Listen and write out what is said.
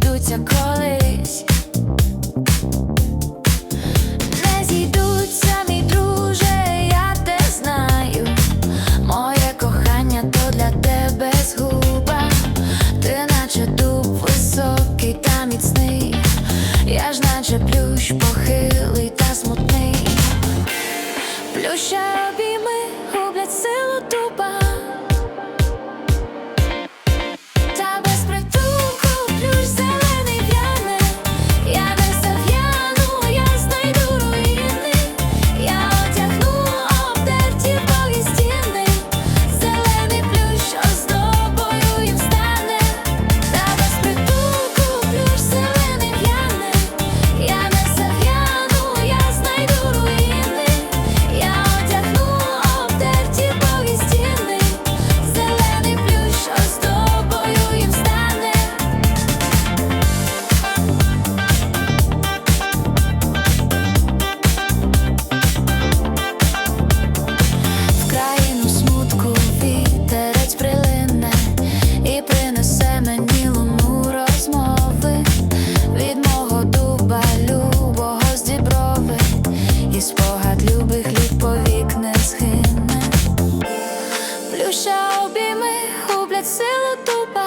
зійдуться, друже, я ж наче плющ похилий та смутний. Плюща обійми гублять силу ту душа обійми гублять силу дуба.